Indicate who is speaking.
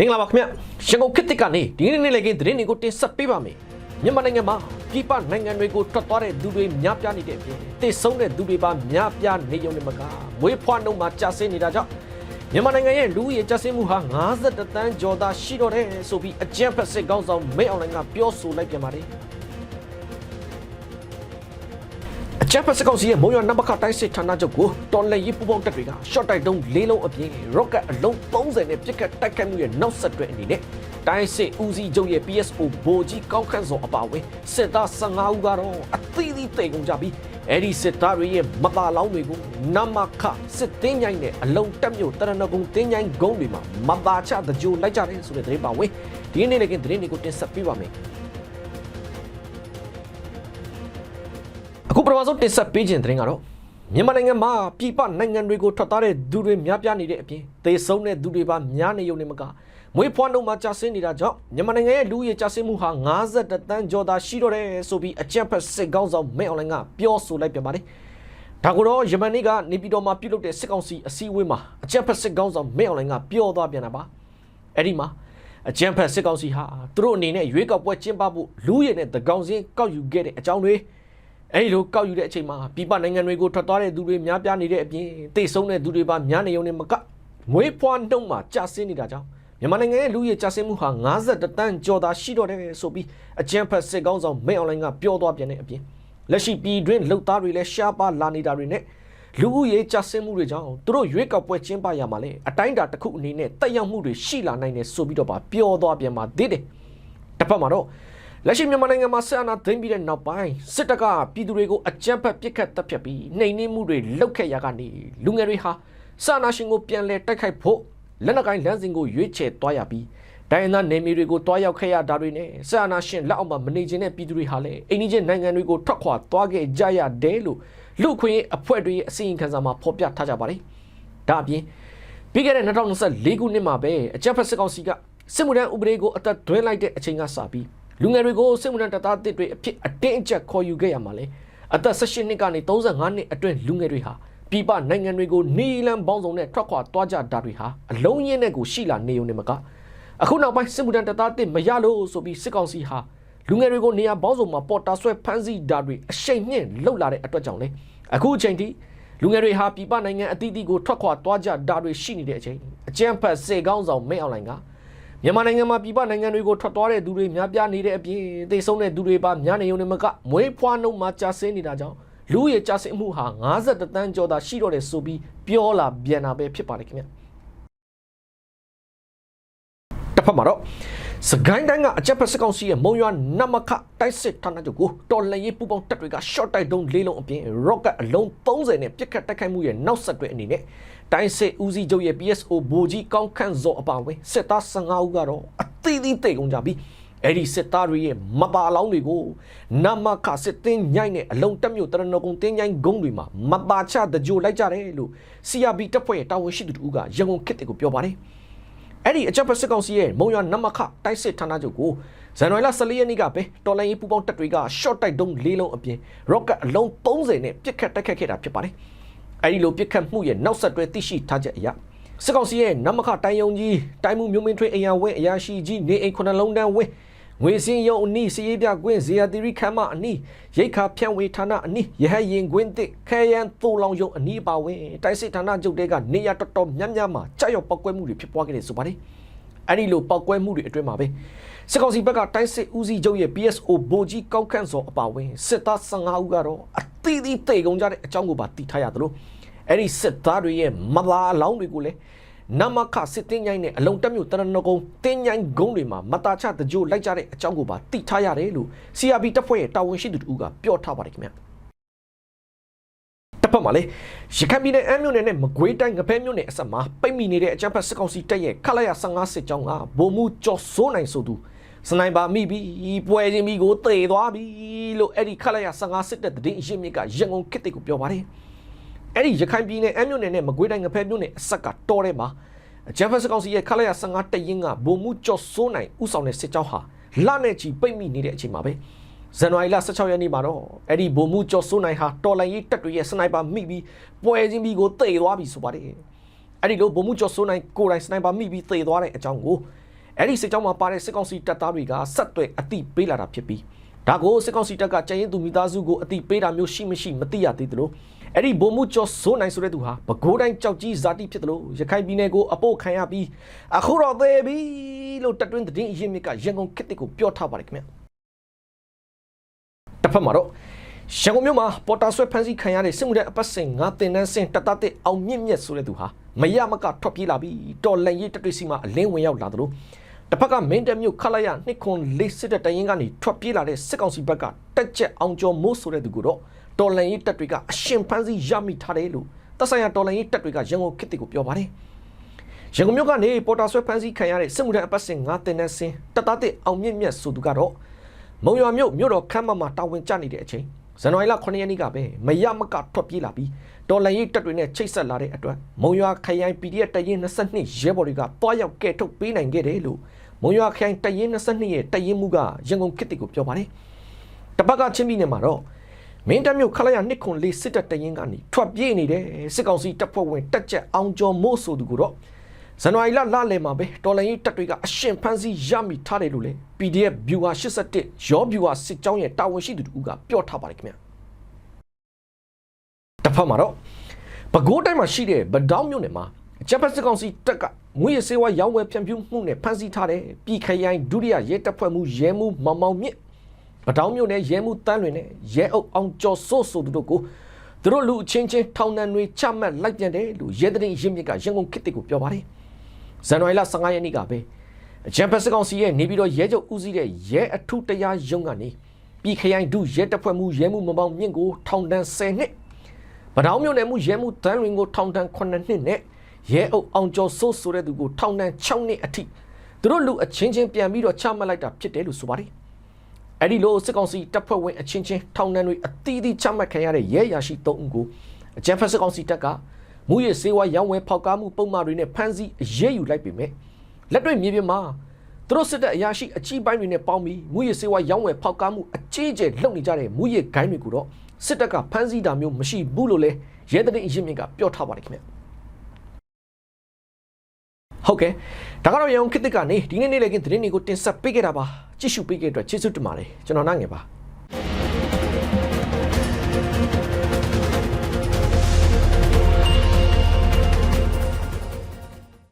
Speaker 1: မင်္ဂလာပါခင်ဗျရန်ကုန်ခေတ်သစ်ကနေဒီနေ့နေ့လည်းကင်းသတင်းတွေကိုတင်ဆက်ပေးပါမယ်မြန်မာနိုင်ငံမှာပြည်ပနိုင်ငံတွေကိုထွက်သွားတဲ့သူတွေများပြားနေတဲ့အပြင်တည်ဆုံးတဲ့သူတွေပါများပြားနေုံနဲ့မကမွေးဖွားနှုန်းမှာကြာဆင်းနေတာကြောင့်မြန်မာနိုင်ငံရဲ့လူဦးရေကြာဆင်းမှုဟာ52တန်းကျော်သာရှိတော့တယ်ဆိုပြီးအကြံဖက်စစ်ကောင်းဆောင်မိတ်အောင်လိုင်းကပြောဆိုလိုက်ပြန်ပါတယ် အချက်ဖက်စကောက်စီရဲ့မုံရနံပါတ်ခတိုင်းစစ်ဌာနချုပ်ကိုတော်လက်ရေးပူပေါင်းတပ်တွေက short တိုက်တုံး၄လုံးအပြင် rocket အလုံး30နဲ့ပစ်ခတ်တိုက်ခိုက်မှုရဲ့နောက်ဆက်တွဲအနေနဲ့တိုင်းစစ်ဦးစီးချုပ်ရဲ့ PSO ဗိုလ်ကြီးကောက်ခန့်စောအပါအဝင်စစ်သား15ဦးကတော့အသီးသီးတိတ်ကုန်ကြပြီးအဲ့ဒီစစ်သားတွေရဲ့မသာလောင်းတွေကိုနမခစစ်တင်းញိုင်းနဲ့အလုံးတက်မြို့တရဏဂုံတင်းញိုင်းဂုံးတွေမှာမသာချတကြိုလိုက်ကြတယ်ဆိုတဲ့သတင်းပါဝင်ဒီနေ့လည်းကသတင်းတွေကိုတင်ဆက်ပေးပါမယ် ပထမဆုံးတင်ဆက်ပေးခြင်းသတင်းကတော့မြန်မာနိုင်ငံမှာပြည်ပနိုင်ငံတွေကိုထွက်သွားတဲ့သူတွေများပြားနေတဲ့အပြင်သေဆုံးတဲ့သူတွေပါများနေုံနဲ့မကမွေးဖွားနှုန်းမှာကြာဆင်းနေတာကြောင့်မြန်မာနိုင်ငံရဲ့လူဦးရေကြာဆင်းမှုဟာ52တန်းကျော်သာရှိတော့တယ်ဆိုပြီးအကြံဖက်စစ်ကောင်းဆောင်မဲအွန်လိုင်းကပြောဆိုလိုက်ပြန်ပါတယ်။ဒါကိုတော့ယမန်နေ့ကနေပြည်တော်မှာပြုလုပ်တဲ့စစ်ကောင်စီအစည်းအဝေးမှာအကြံဖက်စစ်ကောင်းဆောင်မဲအွန်လိုင်းကပြောသွားပြန်တာပါ။အဲ့ဒီမှာအကြံဖက်စစ်ကောင်စီဟာသူတို့အနေနဲ့ရွေးကောက်ပွဲကျင်းပဖို့လူရည်နဲ့တကောင်စင်းကောက်ယူခဲ့တဲ့အကြောင်းတွေ အဲဒီလိုကောက်ယူတဲ့အချိန်မှာပြည်ပနိုင်ငံတွေကိုထွက်သွားတဲ့သူတွေများပြားနေတဲ့အပြင်တိတ်ဆုံးတဲ့သူတွေပါများနေုံနဲ့မကမွေးဖွားနှုံမှာကြာဆင်းနေတာကြောင့်မြန်မာနိုင်ငံရဲ့လူရဲ့ကြာဆင်းမှုဟာ52တန်းကျော်သာရှိတော့တယ်ဆိုပြီးအကြံဖက်စစ်ကောင်းဆောင်မဲအွန်လိုင်းကပြောသွားပြန်တဲ့အပြင်လက်ရှိပြည်တွင်းလှုပ်သားတွေလည်းရှားပါလာနေတာတွေနဲ့လူဦးရေကြာဆင်းမှုတွေကြောင့်သူတို့ရွေးကောက်ပွဲကျင်းပရမှာလဲအတိုင်းအတာတစ်ခုအနေနဲ့တက်ရောက်မှုတွေရှိလာနိုင်တယ်ဆိုပြီးတော့ပါပြောသွားပြန်ပါသေးတယ်တစ်ဖက်မှာတော့ လက်ရှိမြန်မာနိုင်ငံမှာဆက်အာဏာသိမ်းပြီးတဲ့နောက်ပိုင်းစစ်တပ်ကပြည်သူတွေကိုအကြမ်းဖက်ပစ်ခတ်တပ်ဖြတ်ပြီးနှိမ်နင်းမှုတွေလုပ်ခဲ့ရကနေလူငယ်တွေဟာစာနာရှင်ကိုပြန်လဲတိုက်ခိုက်ဖို့လက်နက်ကိုင်းလမ်းစဉ်ကိုရွေးချယ်သွားရပြီးဒိုင်းနာနေမီတွေကိုတွားရောက်ခဲ့ရတာတွေနဲ့စာနာရှင်လက်အောက်မှာမနေခြင်းတဲ့ပြည်သူတွေဟာလည်းအိန္ဒိယနိုင်ငံတွေကိုထွက်ခွာသွားခဲ့ကြရတယ်လို့လူခွင့်အဖွဲ့တွေရဲ့အစီရင်ခံစာမှာဖော်ပြထားကြပါတယ်။ဒါအပြင်ပြီးခဲ့တဲ့2024ခုနှစ်မှာပဲအကြမ်းဖက်စစ်ကောင်စီကစစ်မှုထမ်းဥပဒေကိုအသက်သွင်းလိုက်တဲ့အချိန်ကစပြီး လူငယ်တွေကိုစစ်မှုထမ်းတပ်သားတစ်တွေအဖြစ်အတင်းအကျပ်ခေါ်ယူခဲ့ရမှာလေအသက်18နှစ်ကနေ35နှစ်အတွင်းလူငယ်တွေဟာပြည်ပနိုင်ငံတွေကိုနီလန်ပေါင်းစုံနဲ့ထွက်ခွာသွားကြတာတွေဟာအလုံးရင်းနဲ့ကိုရှိလာနေုံနဲ့မကအခုနောက်ပိုင်းစစ်မှုထမ်းတပ်သားတစ်မရလို့ဆိုပြီးစစ်ကောင်စီဟာလူငယ်တွေကိုနေရာပေါင်းစုံမှာပေါ်တာဆွဲဖမ်းဆီးတာတွေအရှိန်မြင့်လှုပ်လာတဲ့အတွက်ကြောင့်လေအခုအချိန်ထိလူငယ်တွေဟာပြည်ပနိုင်ငံအသီးသီးကိုထွက်ခွာသွားကြတာတွေရှိနေတဲ့အချိန်အကြမ်းဖက်စေကောင်းဆောင်မဲအွန်လိုင်းက မြန်မာနိုင်ငံမှာပြည်ပနိုင်ငံတွေကိုထွက်သွားတဲ့သူတွေများပြားနေတဲ့အပြင်သေဆုံးတဲ့သူတွေပါများနေုံနဲ့မကမွေးဖွားနှုန်းမှာကြာဆင်းနေတာကြောင့်လူရဲ့ကြာဆင်းမှုဟာ52တန်းကျော်သာရှိတော့တယ်ဆိုပြီးပြောလာပြန်တာပဲဖြစ်ပါတယ်ခင်ဗျတစ်ဖက်မှာတော့စကိုင်းတိုင်းကအကြက်ဖက်စကောင်စီရဲ့မုံရွာနမခတိုက်စစ်ဌာနချုပ်ကိုတော်လန်ရေးပူပေါင်းတပ်တွေက short တိုက်တုံးလေးလုံးအပြင် rocket အလုံး30နဲ့ပစ်ခတ်တိုက်ခိုက်မှုရဲ့နောက်ဆက်တွဲအနေနဲ့ တိုင်းစစ်ဦးစီးချုပ်ရဲ့ PSO ဗိုလ်ကြီးကောင်းခန့်စောအပါအဝင်စစ်သား15ဦးကတော့အသီးသီးတိတ်ကုန်ကြပြီးအဲ့ဒီစစ်သားတွေရဲ့မပါလောင်းတွေကိုနမခစစ်တင်းညိုင်းနဲ့အလုံးတက်မြို့တရဏဂုံတင်းညိုင်းဂုံးတွေမှာမပါချတကြိုလိုက်ကြတယ်လို့ CRB တပ်ဖွဲ့ရဲ့တာဝန်ရှိသူတို့ကရန်ကုန်ခေတ်တွေကိုပြောပါတယ်အဲ့ဒီအချက်ဖက်စစ်ကောင်စီရဲ့မုံရွာနမခတိုက်စစ်ဌာနချုပ်ကိုဇန်နဝါရီလ14ရက်နေ့ကပဲတော်လိုင်းရေးပူပေါင်းတပ်တွေက short တိုက်တုံး၄လုံးအပြင် rocket အလုံး30နဲ့ပစ်ခတ်တိုက်ခတ်ခဲ့တာဖြစ်ပါတယ်။ အဲဒီလိုပစ်ခတ်မှုရဲ့နောက်ဆက်တွဲသိရှိထားချက်အရစစ်ကောင်စီရဲ့နမခတိုင်းယုံကြီးတိုင်းမှုမျိုးမင်းထွေးအရာဝဲအရာရှိကြီးနေအိမ်ခုနှလုံးတန်းဝင်းငွေစင်းရုံအနီးစီရေးပြကွင်းဇေယသီရိခမ်းမအနီးရိတ်ခါဖြန့်ဝေဌာနအနီးရဟရင်ကွင်းတစ်ခဲယန်သိုးလောင်ယုံအနီးပါဝင်တိုက်စစ်ဌာနချုပ်တဲကနေရတော်တော်များများမှာကြောက်ရွံ့ပောက်ကွဲမှုတွေဖြစ်ပွားခဲ့တယ်ဆိုပါတယ်။အဲ့ဒီလိုပောက်ကွဲမှုတွေအတွင်းမှာပဲ စစ်ကောင်စီဘက်ကတိုင်းစစ်ဦးစီးချုပ်ရဲ့ PSO ဗိုလ်ကြီးကောက်ခန့်စောအပါဝင်စစ်သား15ဦးကတော့အသီးသီးတိတ်ကုန်ကြတဲ့အကြောင်းကိုပါသိထားရသလိုအဲ့ဒီစစ်သားတွေရဲ့မလာအလောင်းတွေကိုလည်းနမခစစ်တင်းញိုင်းနဲ့အလုံးတက်မြို့တရဏဂုံတင်းញိုင်းဂုံးတွေမှာမတာချတကြိုလိုက်ကြတဲ့အကြောင်းကိုပါသိထားရတယ်လို့ CRB တပ်ဖွဲ့ရဲ့တာဝန်ရှိသူတို့ကပြောထားပါတယ်ခင်ဗျာတစ်ဖက်မှာလေရခိုင်ပြည်နယ်အမ်းမြို့နယ်နဲ့မကွေးတိုင်းငဖဲမြို့နယ်အစပ်မှာပိတ်မိနေတဲ့အကြမ်းဖက်စစ်ကောင်စီတပ်ရဲ့ခလာရ15စစ်ကြောင်းကဗိုလ်မှူးကျော်စိုးနိုင်ဆိုသူ စနိုက်ပါမိပြီးပွဲချင်းပြီးကိုတေသွားပြီလို့အဲ့ဒီခလာရ15စစ်တဲ့တည်င်းရင်းမြစ်ကရန်ကုန်ခေတ်တွေကိုပြောပါတယ်အဲ့ဒီရခိုင်ပြည်နယ်အမ်းမြို့နယ်နဲ့မကွေးတိုင်းငဖဲမြို့နယ်အစပ်ကတော်ထဲမှာဂျက်ဖက်စကောင်စီရဲ့ခလာရ15တရင်ကဗိုလ်မှူးကျော်စိုးနိုင်ဥဆောင်တဲ့စစ်ကြောင်းဟာလနဲ့ချီပိတ်မိနေတဲ့အချိန်မှာပဲဇန်နဝါရီလ16ရက်နေ့မှာတော့အဲ့ဒီဗိုလ်မှူးကျော်စိုးနိုင်ဟာတော်လိုင်းရေးတပ်တွေရဲ့စနိုက်ပါမိပြီးပွဲချင်းပြီးကိုတေသွားပြီဆိုပါတယ်အဲ့ဒီလိုဗိုလ်မှူးကျော်စိုးနိုင်ကိုယ်တိုင်စနိုက်ပါမိပြီးတေသွားတဲ့အကြောင်းကို အဲ့ဒီစစ်ကြောင်းမှာပါတဲ့စစ်ကောင်စီတပ်သားတွေကဆက်သွယ်အတိပေးလာတာဖြစ်ပြီးဒါကိုစစ်ကောင်စီတပ်ကကြရင်သူမိသားစုကိုအတိပေးတာမျိုးရှိမရှိမသိရသေးသလိုအဲ့ဒီဘုံမှုကျော်စိုးနိုင်ဆိုတဲ့သူဟာပဲခူးတိုင်းကြောက်ကြီးဇာတိဖြစ်တယ်လို့ရခိုင်ပြည်နယ်ကိုအပို့ခံရပြီးအခုတော့သေးပြီလို့တက်တွင်းသတင်းအရင်းမြစ်ကရန်ကုန်ခေတ်ကိုပြောထားပါတယ်ခင်ဗျတစ်ဖက်မှာတော့ရန်ကုန်မြို့မှာပေါ်တာဆွဲဖမ်းဆီးခံရတဲ့စစ်မှုထမ်းအပတ်စဉ်ငါတင်တန်းစင်တတတဲ့အောင်မြင့်မြတ်ဆိုတဲ့သူဟာမရမကထွက်ပြေးလာပြီးတော်လန်ရေးတက်တွေစီမှာအလင်းဝင်ရောက်လာသလို တစ်ဖက်ကမင်းတပ်မြို့ခလိုက်ရနှစ်ခွန်လေးစစ်တဲ့တရင်ကနေထွက်ပြေးလာတဲ့စစ်ကောင်စီဘက်ကတက်ချက်အောင်ကျော်မိုးဆိုတဲ့သူကိုတော့တော်လန်ရေးတက်တွေကအရှင်ဖမ်းဆီးရမိထားတယ်လို့သက်ဆိုင်ရာတော်လန်ရေးတက်တွေကရန်ကုန်ခေတ်ကိုပြောပါတယ်ရန်ကုန်မြို့ကနေပေါ်တာဆွဲဖမ်းဆီးခံရတဲ့စစ်မှုထမ်းအပတ်စဉ်ငါတင်တန်းစင်တတတဲ့အောင်မြင့်မြတ်ဆိုသူကတော့မုံရွာမြို့မြို့တော်ခမ်းမမှာတာဝန်ကျနေတဲ့အချိန် ဇန်နဝါရီလ9ရက်နေ့ကပဲမရမကထွက်ပြေးလာပြီးတော်လန်ရေးတပ်တွေနဲ့ချိတ်ဆက်လာတဲ့အတွက်မုံရွာခရိုင် PDF တရင်22ရဲဘော်တွေကတွားရောက်ကဲထုတ်ပေးနိုင်ခဲ့တယ်လို့မုံရွာခရိုင်တရင်22ရဲ့တရင်မှုကရန်ကုန်ခေတ်ကိုပြောပါတယ်။တပတ်ကချင်းပြည်နယ်မှာတော့မင်းတပ်မြို့ခလိုက်ရနှစ်ခွန်လေးစစ်တပ်တရင်ကနေထွက်ပြေးနေတဲ့စစ်ကောင်စီတပ်ဖွဲ့ဝင်တက်ချက်အောင်ကျော်မို့ဆိုသူကိုတော့ ဇန်နဝါရီလလလယ်မှာပဲတော်လန်ရေးတပ်တွေကအရှင်ဖမ်းဆီးရမိထားတယ်လို့လေ PDF Viewer 81ရော Viewer စစ်ကြောင်းရဲ့တာဝန်ရှိသူတို့ကပြောထားပါတယ်ခင်ဗျာတစ်ဖက်မှာတော့ပဲခူးတိုင်းမှာရှိတဲ့ဗဒေါင်းမြို့နယ်မှာဂျပန်စစ်ကောင်စီတပ်ကငွေစေဝါရောင်းဝယ်ဖြန့်ဖြူးမှုနဲ့ဖမ်းဆီးထားတဲ့ပြည်ခရိုင်ဒုတိယရဲတပ်ဖွဲ့မှုရဲမှုမောင်မောင်မြင့်ဗဒေါင်းမြို့နယ်ရဲမှုတန်းလွင်နဲ့ရဲအုပ်အောင်ကျော်စိုးဆိုသူတို့ကိုသူတို့လူအချင်းချင်းထောင်နှံတွေချမှတ်လိုက်ပြန်တယ်လို့ရဲတဲ့ရင်းမြစ်ကရန်ကုန်ခေတ်ကိုပြောပါတယ် ဇန်နဝါရီလ15ရက်နေ့ကပဲဂျပန်စစ်ကောင်စီရဲ့နေပြီးတော့ရဲချုပ်ဦးစီးတဲ့ရဲအထုတရားရုံးကနေပြည်ခရိုင်ဒုရဲတပ်ဖွဲ့မှုရဲမှုမောင်မောင်မြင့်ကိုထောင်ဒဏ်10နှစ်ဗဒေါင်းမြို့နယ်မှုရဲမှုတန်းရင်ကိုထောင်ဒဏ်9နှစ်နဲ့ရဲအုပ်အောင်ကျော်စိုးဆိုတဲ့သူကိုထောင်ဒဏ်6နှစ်အထိသူတို့လူအချင်းချင်းပြန်ပြီးတော့ချမှတ်လိုက်တာဖြစ်တယ်လို့ဆိုပါတယ်။အဲ့ဒီလိုစစ်ကောင်စီတပ်ဖွဲ့ဝင်အချင်းချင်းထောင်ဒဏ်တွေအသီးသီးချမှတ်ခံရတဲ့ရဲရရှိ3ဦးကိုအကြံဖက်စစ်ကောင်စီတပ်က မူရစေဝါရောင်းဝယ်ဖောက်ကားမှုပုံမှန်တွေနဲ့ဖမ်းဆီးအရေးယူလိုက်ပေမဲ့လက်တွေ့မြေပြင်မှာသူတို့စစ်တပ်အရာရှိအကြီးပိုင်းတွေနဲ့ပေါင်းပြီးမူရစေဝါရောင်းဝယ်ဖောက်ကားမှုအကြီးအကျယ်လုပ်နေကြတဲ့မူရဂိုင်းတွေကိုတော့စစ်တပ်ကဖမ်းဆီးတာမျိုးမရှိဘူးလို့လဲရဲတဲ့ရင်းမြစ်ကပြောထားပါတယ်ခင်ဗျဟုတ်ကဲ့ဒါကတော့ရအောင်ခေတ်သစ်ကနေဒီနေ့နေ့လည်းကသတင်းတွေကိုတင်ဆက်ပေးခဲ့တာပါကြည့်ရှုပေးခဲ့တဲ့အတွက်ကျေးဇူးတင်ပါတယ်ကျွန်တော်နိုင်ငယ်ပါ